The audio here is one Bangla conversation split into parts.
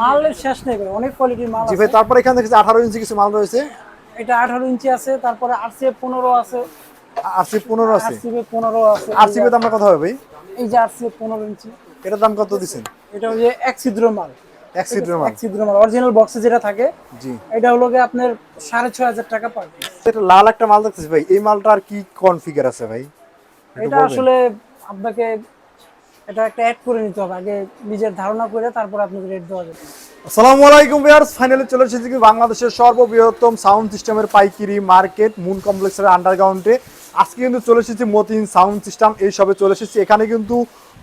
মালের শেষ নেই অনেক কোয়ালিটির মাল জি ভাই তারপর এখানে দেখছি আঠারো ইঞ্চি কিছু মাল রয়েছে? এটা আঠারো ইঞ্চি আছে তারপরে আরসিএফ পনেরো আছে। আরসি পনেরো আছে? আরসিএফ পনেরো আছে। আরসি দাম কত হবে ভাই? এই যে আরসিএফ পনেরো ইঞ্চি। এটার দাম কত দিচ্ছেন? এটা হচ্ছে এক ছিদ্র মাল। এক সিটের মাল। এক ছিদ্র মাল অরিজিনাল বক্সে যেটা থাকে জি। এটা হলো গিয়ে আপনার সাড়ে ছয় হাজার টাকা পার পিস এটা লাল একটা মাল দেখতেছি ভাই এই মালটার কি কনফিগার আছে ভাই? এটা আসলে আপনাকে এটা একটা অ্যাড করে নিতে হবে। আগে নিজের ধারণা করে তারপর আপনাকে রেট দেওয়া যাবে। আসসালামু আলাইকুম ভিউয়ার্স ফাইনালি চলে এসেছি বাংলাদেশের সর্ববৃহত্তম সাউন্ড সিস্টেমের পাইকারি মার্কেট মুন কমপ্লেক্সের আন্ডারগ্রাউন্ডে আজকে কিন্তু চলে এসেছি মতিন সাউন্ড সিস্টেম এই সবে চলে এসেছি। এখানে কিন্তু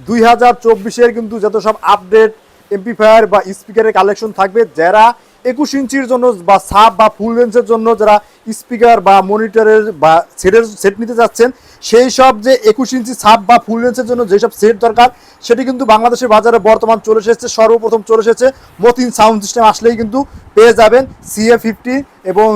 দুই হাজার চব্বিশের কিন্তু যত সব আপডেট এমপিফায়ার বা স্পিকারের কালেকশন থাকবে, যারা একুশ ইঞ্চির জন্য বা সাব বা ফুল রেঞ্জের জন্য যারা স্পিকার বা মনিটরের বা সেটের সেট নিতে যাচ্ছেন, সেই সব যে একুশ ইঞ্চি সাব বা ফুল রেঞ্জের জন্য যেসব সেট দরকার, সেটি কিন্তু বাংলাদেশের বাজারে বর্তমান চলে এসেছে, সর্বপ্রথম চলে এসেছে। মতিন সাউন্ড সিস্টেম আসলেই কিন্তু পেয়ে যাবেন সিএ ফিফটি এবং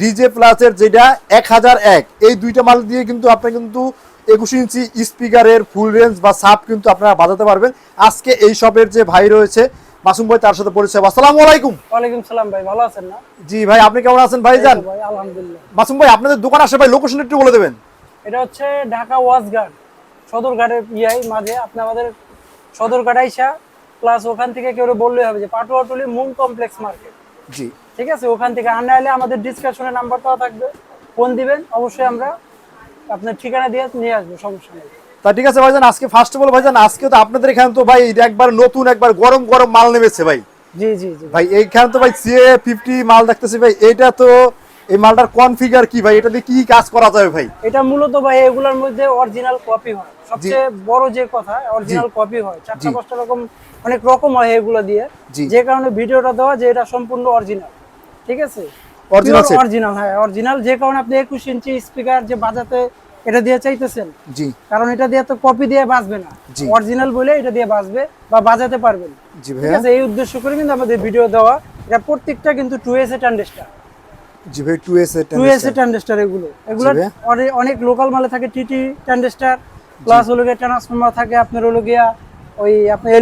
ডিজে প্লাসের যেটা এক হাজার এক। এই দুইটা মাল দিয়ে কিন্তু আপনি কিন্তু একুশ ইঞ্চি স্পিকারের ফুল রেঞ্জ বা সাপ কিন্তু আপনারা বাজাতে পারবেন। আজকে এই শপের যে ভাই রয়েছে মাসুম ভাই তার সাথে পরিচয় আসসালামু আলাইকুম। ওয়ালাইকুম সালাম ভাই ভালো আছেন না? জি ভাই আপনি কেমন আছেন ভাই জান ভাই আলহামদুলিল্লাহ। মাসুম ভাই আপনাদের দোকান আসে ভাই লোকেশন একটু বলে দেবেন। এটা হচ্ছে ঢাকা ওয়াজঘাট সদরঘাটের ইয়াই মাঝে। আপনি আমাদের সদরঘাট আইসা প্লাস ওখান থেকে কেউ বললেই হবে যে পাটুয়াটুলি মুন কমপ্লেক্স মার্কেট জি। ঠিক আছে? ওখান থেকে আনা এলে আমাদের ডিসকাশনের নাম্বারটাও থাকবে। ফোন দিবেন অবশ্যই আমরা আপনার ঠিকানা দিয়ে নিয়ে আসব সমস্যা নেই। তা ঠিক আছে ভাইজান আজকে ফার্স্ট অফ অল ভাইজান আজকে তো আপনাদের এখানে তো ভাই একবার নতুন একবার গরম গরম মাল নেমেছে ভাই। জি জি জি। ভাই এইখানে তো ভাই সিএ ফিফটি মাল দেখতেছি ভাই এটা তো এই মালটার কনফিগার কি ভাই? এটা দিয়ে কি কাজ করা যাবে ভাই? এটা মূলত ভাই এগুলোর মধ্যে অরিজিনাল কপি হয়। সবচেয়ে বড় যে কথা অরিজিনাল কপি হয়। চারটা। পাঁচটা রকম অনেক রকম হয় এগুলো দিয়ে। যে কারণে ভিডিওটা দেওয়া যে এটা সম্পূর্ণ অরিজিনাল ঠিক আছে? Set? অরিজিনাল হ্যাঁ অরিজিনাল যে কারণে আপনি একুশ ইঞ্চি স্পিকার যে বাজাতে এটা দিয়ে চাইতেছেন? জি। কারণ এটা দিয়ে তো কপি দিয়ে বাজবে না। অরিজিনাল বলে এটা দিয়ে বাজবে বা বাজাতে পারবেন। জি ঠিক ভাইয়া। আছে এই উদ্দেশ্য করে কিন্তু আমাদের ভিডিও দেওয়া। এটা প্রত্যেকটা কিন্তু টু এস এ ট্যান্ডেস্টার জি ভাই টু এস টু এস এ ট্যান্ডেস্টার এগুলো। এগুলো অনেক লোকাল মালে থাকে টিটি ট্যান্ডেস্টার প্লাস হলো গিয়ে ট্রান্সফর্মার থাকে আপনার হলো গিয়া ওই আপনার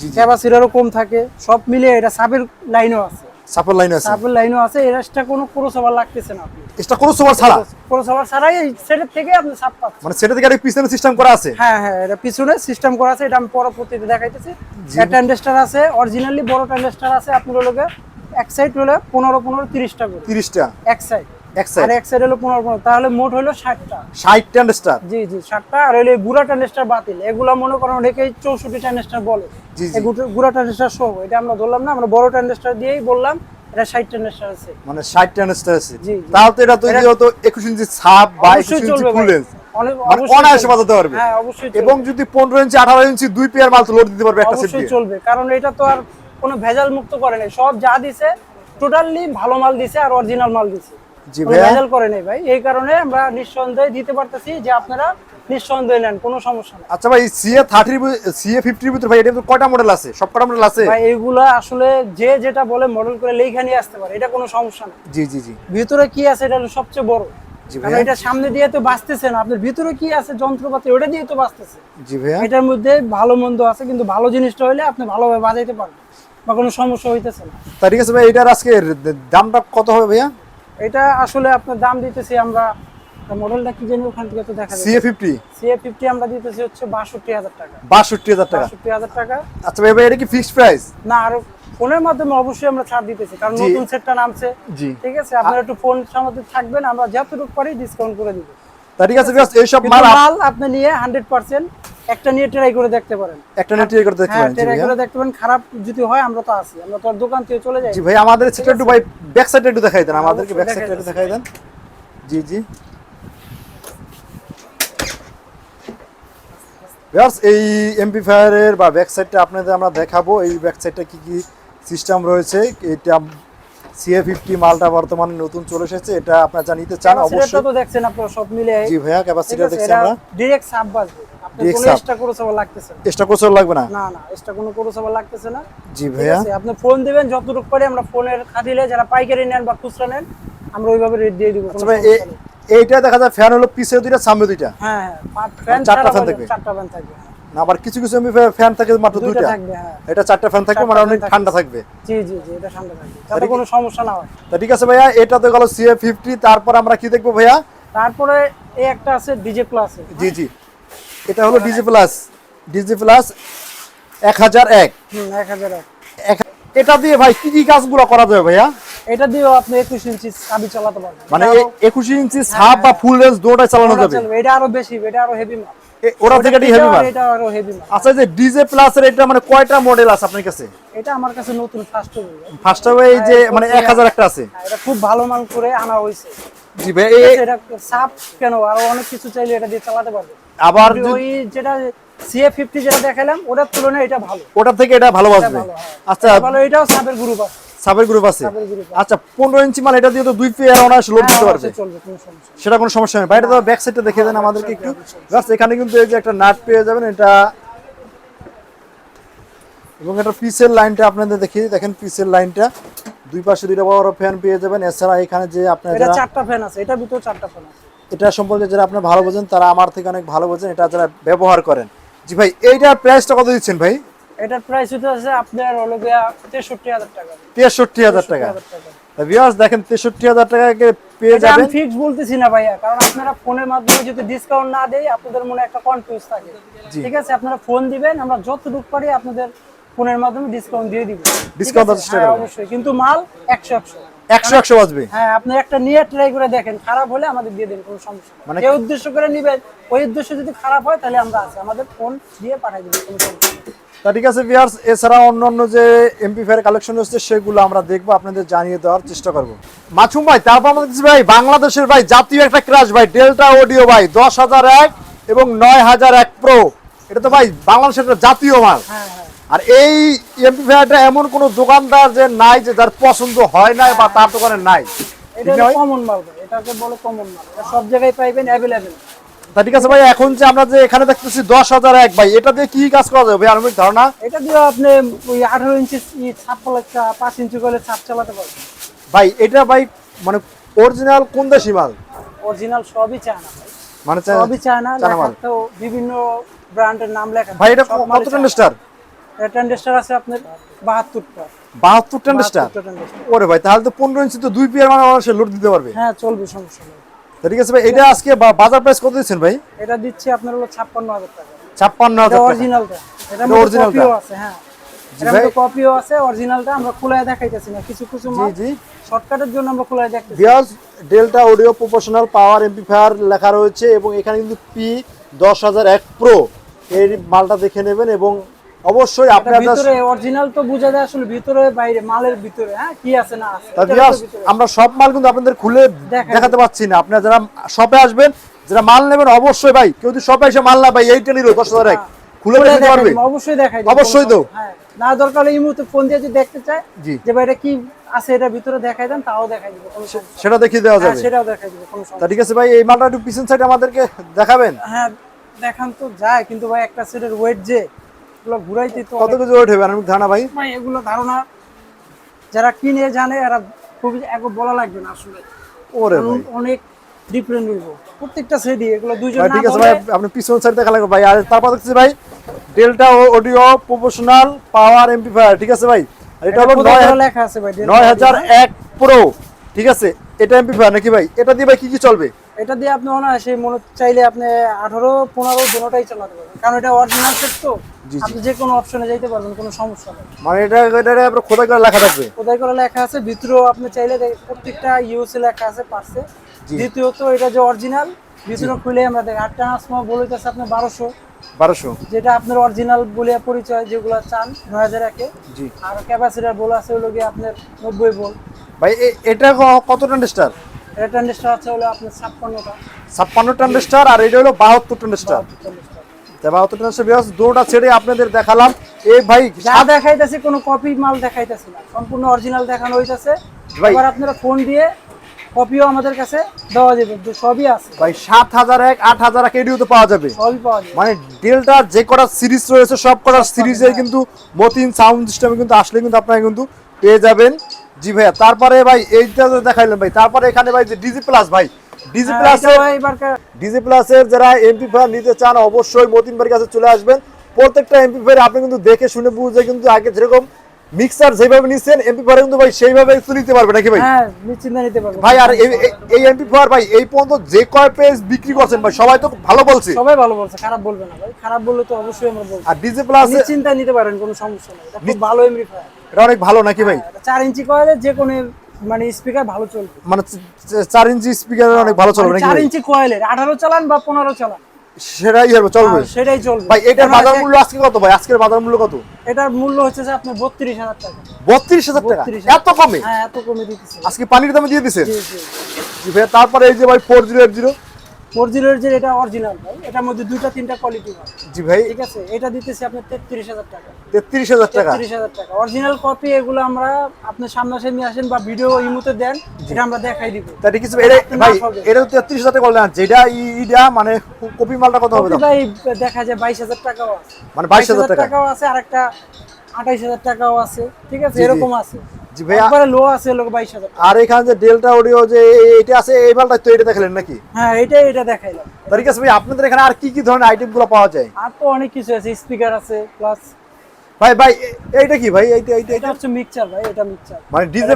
জি। ক্যাপাসিটারও কম থাকে সব মিলিয়ে এটা সাবের লাইনও আছে। সাপোর্ট লাইন আছে? সাপোর্ট লাইনও আছে এরাসটা কোনো ক্রসওভার লাগতেছে না আপনি। এটা কোনো ছাড়া? ক্রসওভার ছাড়াই এই সেটের থেকে আপনি সাপ পাচ্ছেন। মানে সেটা থেকে আরেক পিছনে সিস্টেম করা আছে? হ্যাঁ হ্যাঁ এটা পিছনে সিস্টেম করা আছে এটা আমি পরবর্তীতে দেখাইতেছি। ট্যান্ডেস্টার আছে অরিজিনালি বড় ট্যান্ডেস্টার আছে আপনার হলো এক সাইড হলে পনেরো পনেরো তিরিশটা করে। তিরিশটা। এক সাইড আর এক সাইড হলো পনেরো পনেরো তাহলে মোট হলো ষাটটা। ষাট ট্যান্ডেস্টার জি জি ষাটটা আর হইলে বুড়া ট্রানজিস্টার বাতিল। এগুলা মনে করেন অনেকেই চৌষট্টি ট্রানজিস্টার বলে। জি, জি। এই গুটো- বুড়া ট্রানজিস্টার সহ এটা আমরা ধরলাম না আমরা বড় ট্রানজিস্টার দিয়েই বললাম এটা ষাট ট্রানজিস্টার আছে। মানে ষাট ট্যান্ডেস্টার আছে। জি, জি। তাহলে তো এটা তো যেহেতু একুশ ইঞ্চি ছাপ বা একুশ অবশ্যই ইঞ্চি ফুল রেঞ্জ অনেক অবশ্যই অনায়াসে বাজাতে পারবে। অবশ্যই চলবে। এবং যদি পনেরো ইঞ্চি আঠারো ইঞ্চি দুই পেয়ার মাল তো লোড দিতে পারবে একটা সেট অবশ্যই চলবে কারণ এটা তো আর কোনো ভেজাল মুক্ত করে নাই। সব যা দিছে টোটালি ভালো মাল দিছে আর অরিজিনাল মাল দিছে। ভেজাল করে নাই ভাই। এই কারণে আমরা নিঃসন্দেহে দিতে পারতেছি যে আপনারা নিঃসন্দেহে নেন কোনো সমস্যা নেই। আচ্ছা ভাই সিএ থার্টির সিএ ফিফটির ভিতরে ভাই এটা কয়টা মডেল আছে? সব কটা মডেল আছে? ভাই এইগুলা আসলে যে যেটা বলে মডেল করে লেখা নিয়ে আসতে পারে এটা কোনো সমস্যা নেই। জি জি জি। ভিতরে কি আছে এটা হলো সবচেয়ে বড়। জি কারণ ভাইয়া। এটা সামনে দিয়ে তো বাঁচতেছে না। আপনার ভিতরে কি আছে যন্ত্রপাতি ওটা দিয়ে তো বাঁচতেছে। জি ভাইয়া। এটার মধ্যে ভালো মন্দ আছে কিন্তু ভালো জিনিসটা হলে আপনি ভালোভাবে বাজাইতে পারবেন বা কোনো সমস্যা হইতেছে না। তা ঠিক আছে ভাই এটার আজকে দামটা কত হবে ভাইয়া? এটা আসলে আপনার দাম দিতেছি আমরা মডেলটা কি জানি ওখান থেকে তো দেখা আমরা দিতেছি হচ্ছে বাষট্টি হাজার টাকা। বাষট্টি হাজার টাকা? বাষট্টি হাজার টাকা। আচ্ছা ভাই এটা কি ফিক্সড প্রাইস না আরও ফোনের মাধ্যমে অবশ্যই আমরা ছাড় দিতেছি কারণ। নতুন সেটটা নামছে। ঠিক আছে? আপনারা একটু ফোন সামনে থাকবেন আমরা যতটুকু পারি ডিসকাউন্ট করে দিব। তা ঠিক আছে এইসব কিন্তু মাল আপ- মাল আপনি নিয়ে হান্ড্রেড পার্সেন্ট একটা নিয়ে ট্রাই করে দেখতে পারেন। একটা নেট ইয়ে করতে দেখতে হ্যাঁ পারেন ট্রাই করে দেখতে পারেন খারাপ যদি হয় আমরা তো আছি আমরা তো আর দোকান থেকে চলে যাই। জি ভাই আমাদের সেটা একটু ভাই ব্যাক সাইডে একটু দেখাই দেন আমাদেরকে ব্যাক সাইডে একটু দেখাই দেন। জি জি। ভিউয়ার্স এই এমপ্লিফায়ারের বা ব্যাক সাইডটা আপনাদের আমরা দেখাবো এই ব্যাক সাইডটা কি কি সিস্টেম রয়েছে এটা সিএ ফিফটি মালটা বর্তমানে নতুন চলে এসেছে এটা আপনারা জানিতে চান অবশ্যই। তো দেখছেন আপনারা সব মিলে জি ভাইয়া ক্যাপাসিটি দেখছি আমরা। ডিরেক্ট সাব বাজবে আপনি Direct কোনো sub। এক্সট্রা করে লাগতেছে এক্সট্রা কোর্স লাগবে না? না না এক্সট্রা কোনো করে লাগতেছে না। জি ভাইয়া। আপনি ফোন দিবেন যতটুকু পারি আমরা ফোনের খাতিলে যারা পাইকারি নেন বা খুচরা নেন আমরা ওইভাবে রেট দিয়ে দিব আচ্ছা ভাই এইটা দেখা যায় ফ্যান হলো পিছে দুইটা সামনে দুইটা। হ্যাঁ হ্যাঁ ফ্যান চারটা fan থাকবে। চারটা ফ্যান থাকবে না আবার কিছু কিছু ফ্যান থাকে মাত্র দুইটা দুইটা। থাকবে হ্যাঁ। এটা চারটা ফ্যান থাকবে মানে অনেক ঠান্ডা থাকবে। জি জি জি এটা ঠান্ডা থাকবে। কোনো সমস্যা না হয়। তা ঠিক আছে ভাইয়া এটা তো গেল সিএ ফিফটি তারপর আমরা কি দেখব ভাইয়া? তারপরে এই একটা আছে ডিজে প্লাস জি জি। এটা হলো ডিজি প্লাস। ডিজি প্লাস এক হাজার এক। হুম এক হাজার এক। এক- এটা দিয়ে ভাই কি কি কাজগুলো করা যাবে ভাইয়া? এটা দিয়েও আপনি একুশ ইঞ্চি চাবি চালাতে পারবেন। মানে এটা আরো- একুশ ইঞ্চি সাপ বা ফুল রেঞ্জ দুটোটাই চালানো যাবে। এটা আরও বেশি এটা আরও হেভি মাল। ওরা থেকে ওটা হেভি মাল? এটা আরও হেভি মাল। আচ্ছা যে ডিজে প্লাস এর এটা মানে কয়টা মডেল আছে আপনার কাছে? এটা আমার কাছে নতুন ফার্স্ট হবে ফার্স্ট হবে এই যে মানে এক হাজার একটা আছে। এটা খুব ভালো মাল করে আনা হয়েছে। জি ভাই এটা সাপ কেন? আরও অনেক কিছু চাইলে এটা দিয়ে চালাতে পারবে। আবার ওই যেটা সিএ ফিফটি যেটা দেখালাম ওটার তুলনায় এটা ভালো। ওটার থেকে এটা ভালো ভালো, হ্যাঁ। আচ্ছা ভালো এটাও সাপের গ্রুপ আছে। সাবের গ্রুপ আছে। আচ্ছা পনেরো ইঞ্চি মাল এটা দিয়ে তো দুই পেয়ার অনার্স লোড দিতে হ্যাঁ, পারবে। সমস্যা নেই। সেটা কোনো সমস্যা নেই। বাইরে তো ব্যাক সাইডটা দেখে দেন আমাদেরকে একটু। জাস্ট এখানে কিন্তু এই যে একটা নাট পেয়ে যাবেন এটা এবং এটা পিসের লাইনটা আপনাদের দেখি দেখেন পিসের লাইনটা। দুই পাশে দুইটা বড় ফ্যান পেয়ে যাবেন। এছাড়া এখানে যে আপনার এটা চারটা ফ্যান আছে। এটার ভিতরে চারটা ফ্যান আছে। এটা সম্পর্কে যারা আপনার ভালো বোঝেন তারা আমার থেকে অনেক ভালো বোঝেন এটা যারা ব্যবহার করেন। জি ভাই এইটার প্রাইসটা কত দিচ্ছেন ভাই? এটার প্রাইস হতে আছে আপনার হলো গিয়া তেষট্টি হাজার টাকা। তেষট্টি হাজার টাকা। 63,000 টাকা। ভিউয়ার্স দেখেন তেষট্টি হাজার টাকাকে পেয়ে এটা আমি ফিক্স বলতেছি না ভাইয়া কারণ আপনারা ফোনের মাধ্যমে যদি ডিসকাউন্ট না দেই আপনাদের মনে একটা কনফিউজ থাকে। ঠিক আছে আপনারা ফোন দিবেন আমরা যতটুকু পারি আপনাদের ফোনের মাধ্যমে ডিসকাউন্ট দিয়ে দিব। দেওয়ার চেষ্টা করবেন। অবশ্যই। কিন্তু মাল একশো একশো। একশো একশো বাজবে। হ্যাঁ আপনি একটা নিয়ে ট্রাই করে দেখেন খারাপ হলে আমাদের দিয়ে দিন কোনো সমস্যা মানে- যে উদ্দেশ্য করে নিবেন ওই উদ্দেশ্য যদি খারাপ হয় তাহলে আমরা আছি। আমাদের ফোন দিয়ে দিবেন কোনো সমস্যা তা ঠিক আছে ভিউয়ার্স এছাড়া অন্যান্য যে এমপি ফায়ার কালেকশন হচ্ছে সেগুলো আমরা দেখব আপনাদের জানিয়ে দেওয়ার চেষ্টা করব। মাছুম ভাই তারপর আমাদের ভাই বাংলাদেশের ভাই জাতীয় একটা ক্রাশ ভাই ডেল্টা অডিও ভাই দশ হাজার এক এবং নয় হাজার এক প্রো এটা তো ভাই বাংলাদেশের জাতীয় মাল। হ্যাঁ হ্যাঁ। আর এই এমপি ফায়ারটা এমন কোনো দোকানদার যে নাই যে যার পছন্দ হয় নাই বা তার দোকানে নাই। এটা ঠিক না ভাই? কমন মাল এটাকে বলে কমন মাল। এটা সব জায়গায় পাইবেন অ্যাভেলেবেল তা ঠিক আছে ভাই এখন যে আমরা যে এখানে দেখতেছি দশ হাজার এক ভাই এটা দিয়ে কি কাজ করা যাবে আনুমানিক ধারণা? এটা দিয়ে আপনি ওই আঠারো ইঞ্চি ছাপ পাঁচ ইঞ্চি করে ছাপ চালাতে পারবেন। ভাই এটা ভাই মানে অরিজিনাল কোন দেশি মাল? অরিজিনাল সবই চায়না মানে সবই চায়না লেখা তো বিভিন্ন ব্র্যান্ডের নাম লেখা ভাই এটা কত। টেন্ডেস্টার আছে আপনার বাহাত্তরটা। বাহাত্তর টেন্ডেস্টার ওরে ভাই তাহলে তো পনেরো ইঞ্চি তো দুই পিয়ার মানে মানুষের লোড দিতে পারবে। হ্যাঁ চলবে সমস্যা নেই। ঠিক আছে ভাই এটা আজকে বাজার প্রাইস কত দিচ্ছেন ভাই? এটা দিচ্ছি আপনার হলো ছাপ্পান্ন হাজার টাকা। ছাপ্পান্ন হাজার অরিজিনালটা এটা কপিও আছে হ্যাঁ। কপিও আছে অরিজিনালটা আমরা খোলায় দেখাইতেছি না। কিছু কিছু জি জি। শর্টকাটের জন্য আমরা খোলায় দেখতেছি বিয়াস Delta audio professional power amplifier লেখা রয়েছে এবং এখানে কিন্তু পি দশ হাজার এক প্রো এই মালটা দেখে নেবেন এবং অবশ্যই আপনারা ভিতরে অরিজিনাল তো বোঝা যায় আসলে ভিতরে বাইরে মালের ভিতরে হ্যাঁ? কি আছে না আছে। আমরা সব মাল কিন্তু আপনাদের খুলে দেখাতে পাচ্ছি না। আপনারা যারা শপে আসবেন যারা মাল নেবেন অবশ্যই ভাই কেউ যদি শপে এসে মাল না ভাই এইটা নিল দশ হাজার এক। খুলে খুলে দেখতে পারবে? অবশ্যই দেখাই অবশ্যই তো। হ্যাঁ। না দরকার এই মুহূর্তে ফোন দিয়ে যদি দেখতে চায় যে ভাই এটা কি আছে এটা ভিতরে দেখাই দেন তাও দেখাই দিব। সেটা দেখিয়ে দেওয়া হ্যাঁ যাবে। সেটাও দেখাই দিব কোনো সমস্যা ঠিক আছে ভাই এই মালটা একটু পিছন সাইড আমাদেরকে দেখাবেন? হ্যাঁ দেখান তো যায়। কিন্তু ভাই একটা সেটের ওয়েট যে এগুলো ঘুরাইতে তো কত ওয়েট আমি ধারণা ভাই? ভাই এগুলো ধারণা যারা কিনে জানে এরা খুবই এক বলা লাগবে না আসলে। ওরে অনেক ডিফারেন্ট হইব। প্রত্যেকটা সেটই এগুলো দুইজন ঠিক আছে বলে- ভাই আপনি পিছন সাইড দেখা লাগবে ভাই। আর তারপর দেখছি ভাই Delta audio professional power amplifier ঠিক আছে ভাই? এটা হলো লেখা আছে প্রো ঠিক আছে? এটা এমপ্লিফায়ার নাকি ভাই? এটা দিয়ে ভাই কি কি চলবে? এটা দিয়ে আপনি অনায়াসে মনে চাইলে আপনি আঠারো পনেরো দুটোটাই চালাতে পারবেন। কারণ এটা অরিজিনাল সেট তো। আপনি যে কোনো অপশনে যাইতে পারবেন কোনো সমস্যা নেই। মানে এটা এটা আপনার খোদাই করে লেখা থাকবে? কোথায় করে লেখা আছে ভিতরেও আপনি চাইলে প্রত্যেকটা ইউএসএ লেখা আছে দ্বিতীয়ত এটা যে অরিজিনাল ভিতরে খুলে আমরা দেখি আটটা আপনার বারোশো। বারোশো। যেটা আপনার অরিজিনাল বলে পরিচয় যেগুলো চান নয় হাজার একে। জি। আর ক্যাপাসিটার বলে আছে হলো গিয়ে আপনার নব্বই বল। ভাই এটা কত এটা ট্রানজিস্টার আছে হলো আপনার ছাপ্পান্নটা। ছাপ্পান্ন আর এটা হলো বাহাত্তর ট্রানজিস্টার বাহাত্তর দুটা ছেড়ে আপনাদের দেখালাম। এই ভাই যা দেখাইতেছে কোনো কপি মাল দেখাইতেছে না। সম্পূর্ণ অরিজিনাল দেখানো হইতাছে। ভাই- এবার আপনারা ফোন দিয়ে কপিও আমাদের কাছে দেওয়া যাবে সবই আছে। ভাই সাত হাজার এক আট হাজার এক এডিও তো পাওয়া যাবে। সবই পাওয়া যাবে। মানে ডেল্টার যে কটা সিরিজ রয়েছে সব কটা সিরিজে। কিন্তু মতিন সাউন্ড সিস্টেমে কিন্তু আসলে কিন্তু আপনারা কিন্তু পেয়ে যাবেন। জি ভাইয়া তারপরে ভাই এইটা দেখাইলেন ভাই। তারপরে এখানে ভাই যে ডিজি প্লাস ভাই ডিজি হ্যাঁ, প্লাস এটা ভাই এবার কা- ডিজি প্লাসের যারা এমপি ফায়ার নিতে চান অবশ্যই মতিন ভাইয়ের কাছে চলে আসবেন। প্রত্যেকটা এমপিফায়ার আপনি কিন্তু দেখে শুনে বুঝে কিন্তু আগে যেরকম মিক্সার যেভাবে নিচ্ছেন এমপিফায়ার কিন্তু ভাই সেইভাবে একটু নিতে পারবে নাকি ভাই? হ্যাঁ নিশ্চিন্তে নিতে পারব। ভাই আর এই- এই এমপিফায়ার ভাই এই পর্যন্ত যে কয় পেজ বিক্রি করছেন ভাই সবাই তো ভালো বলছে। সবাই ভালো বলছে খারাপ বলবে না ভাই। খারাপ বললে তো অবশ্যই আমরা বলব। আর ডিজে প্লাস নিশ্চিন্তায় নিতে পারেন কোনো সমস্যা নেই। এটা খুব ভালো এমরিফায়ার এটা অনেক ভালো নাকি ভাই? চার ইঞ্চি কয়েলে যে কোনো মানে স্পিকার ভালো চলবে। মানে চার ইঞ্চি স্পিকার অনেক ভালো চলবে মানে চার ইঞ্চি কয়েলের আঠারো চালান বা পনেরো চালান। সেটাই হবে চলবে। হ্যাঁ, সেটাই চলবে। ভাই এটার বাজার মূল্য আজকে কত ভাই? আজকের বাজার মূল্য কত? এটার মূল্য হচ্ছে যে আপনার বত্রিশ হাজার টাকা। বত্রিশ হাজার টাকা? এত কমে? হ্যাঁ এত কমে দিতেছে। আজকে পানির দামে দিয়ে দিচ্ছেন জি জি জি। ভাই তারপরে এই যে ভাই four zero eight zero four যে এটা অরিজিনাল ভাই এটার মধ্যে দুইটা তিনটা কোয়ালিটি হয় জি ভাই। ঠিক আছে? এটা দিতেছি আপনার তেত্রিশ হাজার টাকা। তেত্রিশ হাজার টাকা? তেত্রিশ হাজার টাকা। অরিজিনাল কপি এগুলো আমরা আপনার সামনাসামনি আসেন বা ভিডিও ইমুতে দেন এটা আমরা দেখাই দিব। তাই কিছু এটা ভাই এটা তো তেত্রিশ হাজার টাকা বললেন। যেটা ই- মানে কপি মালটা কত হবে? ভাই দেখা যায় বাইশ হাজার টাকাও আছে। মানে বাইশ হাজার টাকাও আছে আর একটা আঠাইশ হাজার টাকাও আছে। ঠিক আছে। এরকম আছে। জি ভাই একবারে লো আছে লোক। আর এখানে যে ডেল্টা অডিও যে এটা আছে এই মালটা তো এটা দেখালেন নাকি? হ্যাঁ এটাই এটা দেখাইলাম। তার কাছে ভাই আপনাদের এখানে আর কি কি ধরনের আইটেম পাওয়া যায়? আর তো অনেক কিছু আছে স্পিকার আছে প্লাস ভাই ভাই এইটা কি ভাই? এইটা এইটা এটা হচ্ছে মিক্সচার ভাই এটা মিক্সচার মানে ডিজে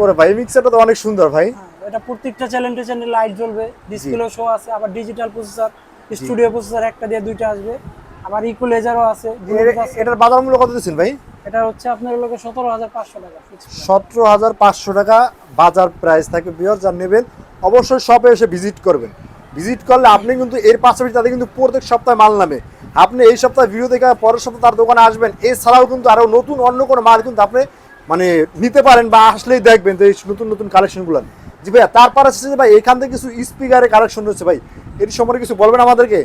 ওরে ভাই তো অনেক সুন্দর ভাই। হ্যাঁ এটা প্রত্যেকটা চ্যানেলে চ্যানেলে লাইট জ্বলবে ডিসপ্লে শো আছে আবার ডিজিটাল প্রসেসর স্টুডিও প্রসেসর একটা দিয়ে দুইটা আসবে। আবার ইকুয়ালাইজারও আছে আছে। এটার বাজার মূল্য কত দিচ্ছেন ভাই? এটা হচ্ছে আপনার লোকে সতেরো হাজার পাঁচশো টাকা সতেরো হাজার পাঁচশো টাকা বাজার প্রাইস থাকে বিয়ার নেবেন অবশ্যই শপে এসে ভিজিট করবেন। ভিজিট করলে আপনি কিন্তু এর পাশাপাশি তাদের কিন্তু প্রত্যেক সপ্তাহে মাল নামে। আপনি এই সপ্তাহে ভিডিও দেখে পরের সপ্তাহে তার দোকানে আসবেন এছাড়াও কিন্তু আরও নতুন অন্য কোনো মাল কিন্তু আপনি মানে নিতে পারেন বা আসলেই দেখবেন যে এই নতুন নতুন কালেকশনগুলো জি ভাইয়া তারপর আছে যে ভাই এখান থেকে কিছু স্পিকারের কালেকশন রয়েছে ভাই। এর সম্পর্কে কিছু বলবেন আমাদেরকে?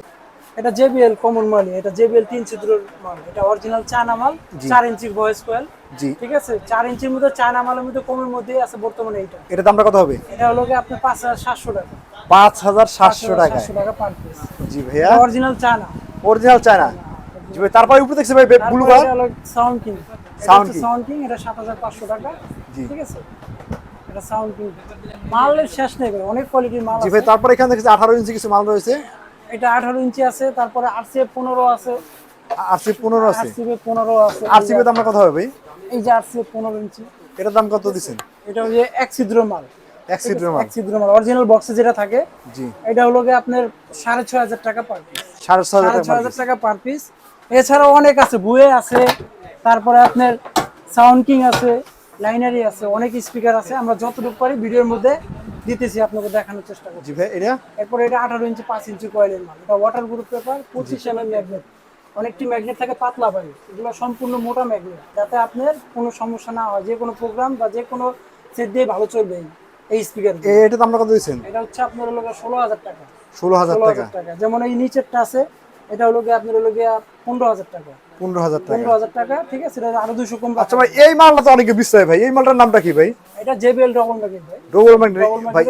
এটা জেবিএল কমন মাল এটা জেবিএল তিন ছিদ্রের মাল। এটা অরিজিনাল চায়না মাল চার ইঞ্চির ভয়েস কোয়েল জি। ঠিক আছে? চার ইঞ্চির মধ্যে চায়না মালের মধ্যে কমের মধ্যেই আছে বর্তমানে এইটা। এটা দামটা কত হবে? এটা হলো গিয়ে আপনার পাঁচ হাজার সাতশো টাকা। পাঁচ হাজার সাতশো টাকা পার পিস জি ভাইয়া। Original China. Original China. জি ভাই তারপরে উপরে দেখছি ভাই blue colour Sound King Sound King। Sound King এটা সাত হাজার পাঁচশো টাকা। জি। ঠিক আছে? এটা সাউন্ড কিং মালের শেষ নেই অনেক কোয়ালিটির মাল জি ভাই তারপরে এখানে দেখছি আঠারো ইঞ্চি কিছু মাল রয়েছে এটা আঠারো ইঞ্চি আছে তারপরে আরসিএফ পনেরো আছে। আরসি পনেরো আছে? আরসিএফ পনেরো আছে। আরসি দাম কত হবে ভাই? এই যে আরসিএফ পনেরো ইঞ্চি। এটার দাম কত দিচ্ছেন? এটা হচ্ছে এক ছিদ্র মাল। এক সিটের মাল। এক ছিদ্র মাল অরিজিনাল বক্সে যেটা থাকে জি। এটা হলো গিয়ে আপনার সাড়ে ছয় হাজার টাকা পার পিস সাড়ে ছয় হাজার সাড়ে টাকা ছয় হাজার টাকা পার পিস এছাড়াও অনেক আছে বুয়ে আছে তারপরে আপনার সাউন্ড কিং আছে লাইনারি আছে অনেক স্পিকার আছে। আমরা যতটুকু পারি ভিডিওর মধ্যে দিতেছি আপনাকে দেখানোর চেষ্টা করছি জি ভাই এটা? এরপরে এটা আঠারো ইঞ্চি পাঁচ ইঞ্চি কয়েলের মাল। এটা ওয়াটার গ্রুপ পেপার পঁচিশ এম এম ম্যাগনেট অনেকটি ম্যাগনেট থাকে পাতলা পাই এগুলো সম্পূর্ণ মোটা ম্যাগনেট যাতে আপনার কোনো সমস্যা না হয় যে কোনো প্রোগ্রাম বা যে কোনো সেট দিয়ে ভালো চলবে এই- স্পিকার এটা দামটা কত দিচ্ছেন? এটা হচ্ছে আপনার হলো ষোলো হাজার টাকা। ষোলো হাজার ষোলো হাজার টাকা। যেমন এই নিচেরটা আছে এটা হলো গিয়ে আপনার হলো গিয়ে পনেরো হাজার টাকা। পনেরো হাজার টাকা। পনেরো হাজার টাকা ঠিক আছে আরও দুশো কম আচ্ছা ভাই এই মালটা তো অনেকে বিশ্বাস ভাই এই মালটার নামটা কি ভাই? এটা জেবিএল ডবল ম্যাগনেট ভাই। ডবল ম্যাগনেট ভাই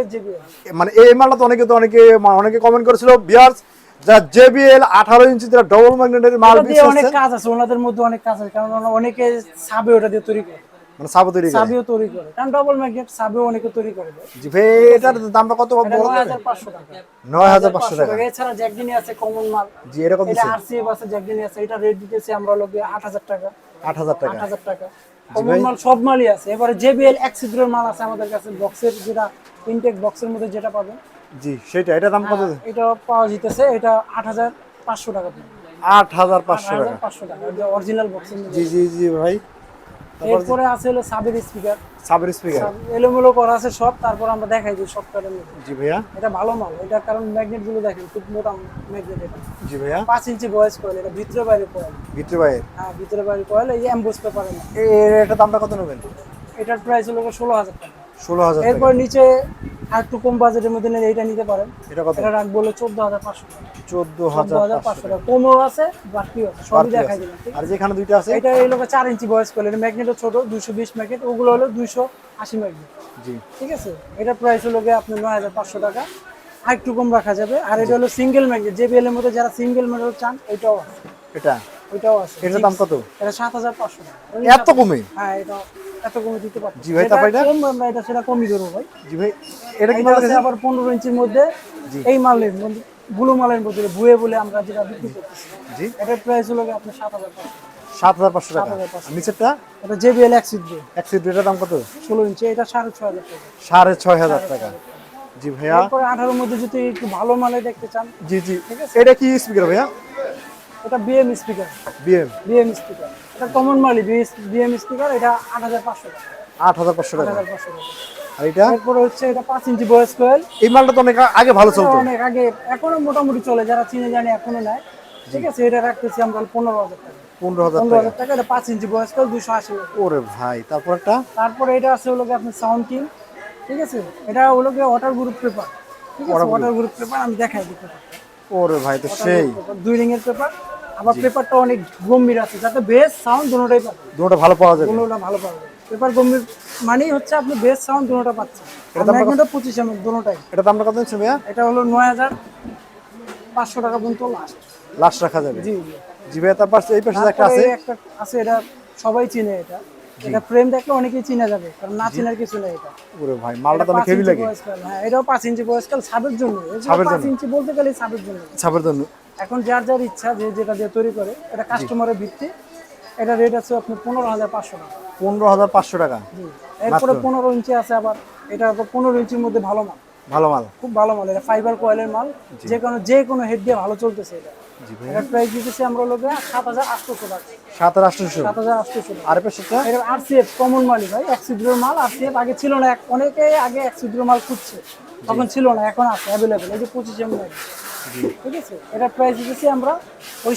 মানে এই মালটা তো অনেকে তো অনেকে অনেকে কমেন্ট করেছিল বিয়ার্স যা জেবিএল আঠারো ইঞ্চি যারা ডবল ম্যাগনেটের মাল এটা অনেক কাজ আছে ওনাদের মধ্যে অনেক কাজ আছে কারণ অনেকে সাবে ওটা দিয়ে তৈরি করে। মানে সাবো তৈরি করে। সাবেও তৈরি করে। কারণ ডবল ম্যাগনেট সাবেও অনেকে তৈরি করে জি ভাই এটার দামটা কত? হাজার পাঁচশো টাকা। নয় হাজার পাঁচশো টাকা। এছাড়া জ্যাকডিনি আছে কমন মাল। জি এরকম এটা আরসিএফ আছে জ্যাকডিনি আছে। এটা রেট দিতেছি আমরা আট হাজার টাকা। আট হাজার টাকা। আট হাজার টাকা। কমন মাল সব মালই আছে। এবারে জেবিএল এক ছিদ্রের মাল আছে আমাদের কাছে। বক্সের যেটা ইনটেক বক্সের মধ্যে যেটা পাবেন। জি সেটা এটা দাম কত? এটা পাওয়া যেতেছে। এটা আট হাজার পাঁচশো টাকা। দিয়ে। আট হাজার আট পাঁচশো হাজার টাকা। পাঁচশো টাকা অরিজিনাল বক্সের জি জি জি ভাই। এরপরে আছে হলো সাবের স্পিকার সাবের স্পিকার এলোমেলো করা আছে সব তারপর আমরা দেখাই যে সব কারণে জি ভাইয়া। এটা ভালো মাল এটা কারণ ম্যাগনেটগুলো দেখেন খুব মোটা ম্যাগনেট এটা। জি ভাইয়া। পাঁচ ইঞ্চি বয়স কয়েল এটা ভিতরে বাইরে কয়েল। ভিতরে বাইরে। হ্যাঁ ভিতরে বাইরে কয়েল এই এমবোস পেপারে না এটা দামটা কত নেবেন? এটার প্রাইস হলো ষোলো হাজার টাকা। ষোলো হাজার টাকা। এরপর নিচে আর একটু কম বাজেটের মধ্যে নিলে এটা নিতে পারেন। এটা কত? এটা রাখব হলো চোদ্দ হাজার পাঁচশো টাকা। কমও আছে বাকিও আছে সবই দেখাই দিলাম আর যেখানে দুইটা আছে? এটা এই লোকে চার ইঞ্চি বয়স করলে ম্যাগনেটও ছোট দুশো বিশ ম্যাগনেট ওগুলো হলো দুইশো আশি ম্যাগনেট জি। ঠিক আছে? এটা প্রাইস হলো গিয়ে আপনার নয় হাজার পাঁচশো টাকা। আর একটু কম রাখা যাবে। আর এটা হলো সিঙ্গেল ম্যাগনেট যে বিএল এর মধ্যে যারা সিঙ্গেল ম্যাগনেট চান এটাও আছে। এটা? ওইটাও আছে। এটার দাম কত? এটা সাত হাজার পাঁচশো টাকা। এত কমে? হ্যাঁ এটা এত কমে দিতে পারব জি ভাই, তারপর এটা? এটা সেটা কমই দেবো ভাই। জি ভাই এটা কি আছে? আবার পনেরো ইঞ্চির মধ্যে এই মাল নেই ব্লু মালের মধ্যে বুয়ে বলে আমরা যেটা বিক্রি করতেছি। জি। এটার প্রাইস হলো আপনার সাত হাজার পাঁচশো। সাত হাজার পাঁচশো টাকা। 7,500 আর নিচেরটা? এটা জেবিএল এক্সিড দিয়ে। একশো দুইটার দাম কত? ষোলো ইঞ্চি এটা সাড়ে ছয় হাজার টাকা। সাড়ে ছয় হাজার টাকা। জি ভাইয়া। তারপরে আঠারোর মধ্যে যদি একটু ভালো মালে দেখতে চান জি জি। এটা কি স্পিকার ভাইয়া? এটা BM speaker BM BM speaker এটা কমন মালি বিএম স্পিকার এটা আট হাজার পাঁচশো টাকা। আট হাজার পাঁচশো আট টাকা হাজার পাঁচশো টাকা। আর এটা? এরপরে হচ্ছে এটা পাঁচ ইঞ্চি বয়স কোয়েল এই মালটা তো অনেক আগে ভালো চলতো। অনেক আগে এখনও মোটামুটি চলে যারা চিনে জানে এখনও নেয় ঠিক আছে এটা রাখতেছি আমরা পনেরো হাজার টাকা। পনেরো হাজার পনেরো টাকা হাজার টাকা। এটা পাঁচ ইঞ্চি বয়স কোয়েল দুশো আশি টাকা। ওরে ভাই তারপর একটা? তারপরে এটা আছে হলো গিয়ে আপনার সাউন্ড কিং ঠিক আছে? এটা হলো গিয়ে ওয়াটার গ্রুপ পেপার ঠিক আছে? ওয়াটার গ্রুপ পেপার আমি দেখাই ওরে ভাই তো সেই। দুই রিং এর পেপার আবার পেপারটা অনেক গম্ভীর আছে যাতে বেস সাউন্ড দুটোটাই পাবে। দুটো ভালো পাওয়া যাবে। দুটোটা ভালো পাবে পেপার গম্ভীর মানেই হচ্ছে আপনি বেস সাউন্ড দুটোটা পাচ্ছেন। ম্যাগনেটও পঁচিশ এমএম দুটোটাই। এটা দামটা কত ভাইয়া? এটা হলো নয় হাজার পাঁচশো টাকা পর্যন্ত লাস্ট লাস্ট রাখা যাবে। জি জি। ভাইয়া তারপর এই পাশে একটা আছে? একটা আছে এটা সবাই চিনে এটা। এটা ফ্রেম দেখলে অনেকেই চিনা যাবে কারণ না চিনার কিছু নেই এটা। ওরে ভাই মালটা তো অনেক হেভি লাগে। হ্যাঁ এটাও পাঁচ ইঞ্চি বয়স্কাল ছাদের জন্য। ছাদের জন্য। ইঞ্চি বলতে গেলে ছাদের জন্য। ছাপের জন্য। এখন যার যার ইচ্ছা যে যেটা দিয়ে তৈরি করে এটা কাস্টমারের ভিত্তি। এটা রেট আছে আপনি পনেরো হাজার পাঁচশো টাকা। পনেরো হাজার পাঁচশো টাকা? এরপরে পনেরো ইঞ্চি আছে আবার। এটা পনেরো ইঞ্চির মধ্যে ভালো মাল। ভালো মাল? খুব ভালো মাল। এটা ফাইবার কয়েলের মাল। যে কোনো যে কোনো হেড দিয়ে ভালো চলতেছে এটা। জি ভাই। এটার প্রাইস দিতেছি আমরা লোকে সাত হাজার আটশোশো টাকা। সাত আটশোশো? সাত হাজার আটশোশো আর এই পাশেটা এটা আরসিএফ কমন মালই ভাই। অ্যাক্সিড্রোর মাল আরসিএফ আগে ছিল না। অনেকে আগে অ্যাক্সিড্রোর মাল খুঁজছে। তখন ছিল না এখন আছে অ্যাভেলেবেল এই যে পঁচিশ এম ঠিক আছে এটার প্রাইস দিতেছি আমরা ওই